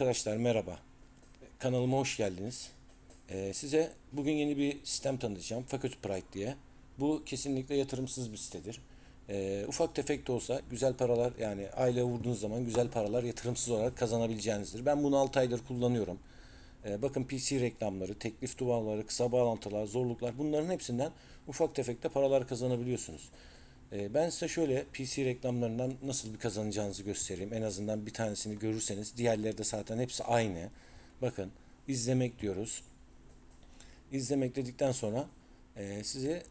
Arkadaşlar merhaba. Kanalıma hoş geldiniz. Ee, size bugün yeni bir sistem tanıtacağım. Faculty Pride diye. Bu kesinlikle yatırımsız bir sitedir. Ee, ufak tefek de olsa güzel paralar yani aile vurduğunuz zaman güzel paralar yatırımsız olarak kazanabileceğinizdir. Ben bunu 6 aydır kullanıyorum. Ee, bakın PC reklamları, teklif duvarları, kısa bağlantılar, zorluklar bunların hepsinden ufak tefek de paralar kazanabiliyorsunuz. Ee, Ben size şöyle PC reklamlarından nasıl bir kazanacağınızı göstereyim. En azından bir tanesini görürseniz diğerleri de zaten hepsi aynı. Bakın izlemek diyoruz. İzlemek dedikten sonra e, size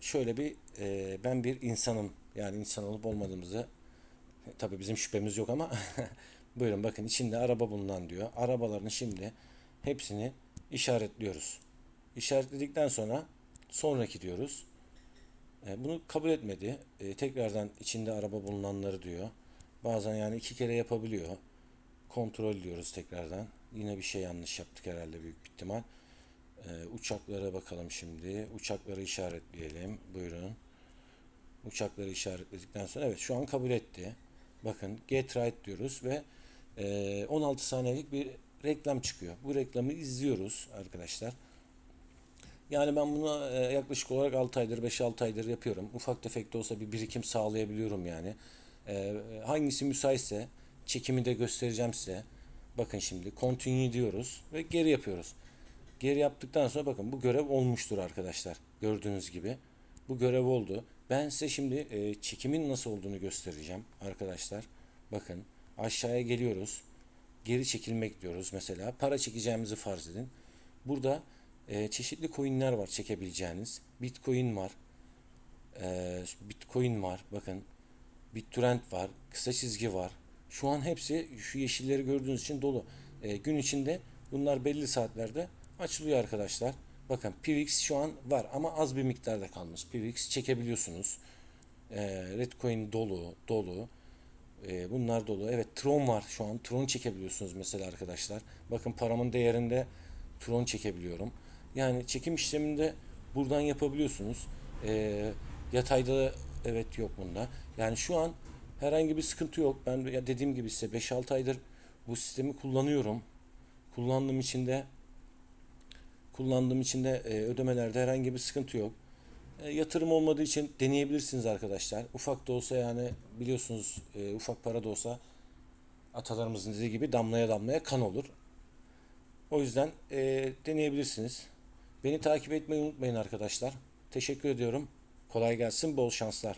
şöyle bir e, ben bir insanım yani insan olup olmadığımızı tabii bizim şüphemiz yok ama buyurun bakın içinde araba bulunan diyor. Arabaların şimdi hepsini işaretliyoruz. İşaretledikten sonra sonraki diyoruz. E, Bunu kabul etmedi. E, tekrardan içinde araba bulunanları diyor. Bazen yani iki kere yapabiliyor. Kontrol diyoruz tekrardan. Yine bir şey yanlış yaptık herhalde büyük ihtimal. E, uçaklara bakalım şimdi. Uçakları işaretleyelim. Buyurun. Uçakları işaretledikten sonra evet şu an kabul etti. Bakın get right diyoruz ve e, 16 saniyelik bir reklam çıkıyor. Bu reklamı izliyoruz arkadaşlar. Yani ben bunu e, yaklaşık olarak 6 aydır, 5-6 aydır yapıyorum. Ufak tefek de olsa bir birikim sağlayabiliyorum yani. E, hangisi müsaitse çekimi de göstereceğim size. Bakın şimdi continue diyoruz ve geri yapıyoruz. Geri yaptıktan sonra bakın bu görev olmuştur arkadaşlar. Gördüğünüz gibi. Bu görev oldu. Ben size şimdi e, çekimin nasıl olduğunu göstereceğim arkadaşlar. Bakın aşağıya geliyoruz. Geri çekilmek diyoruz mesela. Para çekeceğimizi farz edin. Burada e, çeşitli coinler var çekebileceğiniz. Bitcoin var. E, Bitcoin var. Bakın. BitTorrent var. Kısa çizgi var. Şu an hepsi şu yeşilleri gördüğünüz için dolu. E, gün içinde bunlar belli saatlerde açılıyor arkadaşlar. Bakın PIVX şu an var ama az bir miktarda kalmış. PIVX çekebiliyorsunuz. E, Redcoin dolu, dolu. E, bunlar dolu. Evet Tron var şu an. Tron çekebiliyorsunuz mesela arkadaşlar. Bakın paramın değerinde Tron çekebiliyorum. Yani çekim işleminde buradan yapabiliyorsunuz. E, yatayda evet yok bunda. Yani şu an herhangi bir sıkıntı yok. Ben ya dediğim gibi size 5-6 aydır bu sistemi kullanıyorum. Kullandığım için de kullandığım için de e, ödemelerde herhangi bir sıkıntı yok. E, yatırım olmadığı için deneyebilirsiniz arkadaşlar. Ufak da olsa yani biliyorsunuz e, ufak para da olsa atalarımızın dediği gibi damlaya damlaya kan olur. O yüzden e, deneyebilirsiniz. Beni takip etmeyi unutmayın arkadaşlar. Teşekkür ediyorum. Kolay gelsin, bol şanslar.